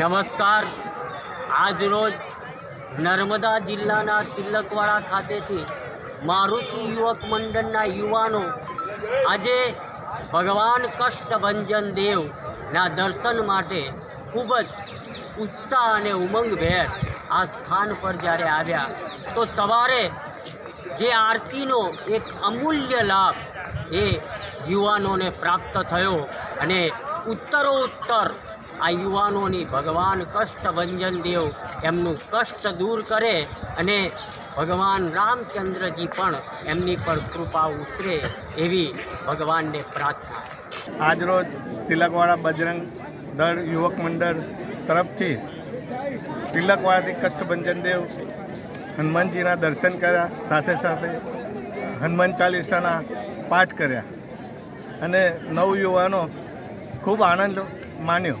નમસ્કાર. આજરોજ નર્મદા જિલ્લાના તિલકવાડા ખાતેથી મારુતિ યુવક મંડળના યુવાનો આજે ભગવાન કષ્ટભંજન દેવના દર્શન માટે ખૂબ જ ઉત્સાહ અને ઉમંગભેર આ સ્થાન પર જ્યારે આવ્યા, તો સવારે જે આરતીનો એક અમૂલ્ય લાભ એ યુવાનોને પ્રાપ્ત થયો અને ઉત્તરોત્તર આ યુવાનોની ભગવાન કષ્ટભંજન દેવ એમનું કષ્ટ દૂર કરે અને ભગવાન રામચંદ્રજી પણ એમની પર કૃપા ઉતરે એવી ભગવાનને પ્રાર્થના આજરોજ તિલકવાડા બજરંગ દળ યુવક મંડળ તરફથી તિલકવાડાથી કષ્ટભંજન દેવ હનુમાનજીના દર્શન કર્યા, સાથે સાથે હનુમાન ચાલીસાના પાઠ કર્યા અને નવ યુવાનો ખૂબ આનંદ માન્યો.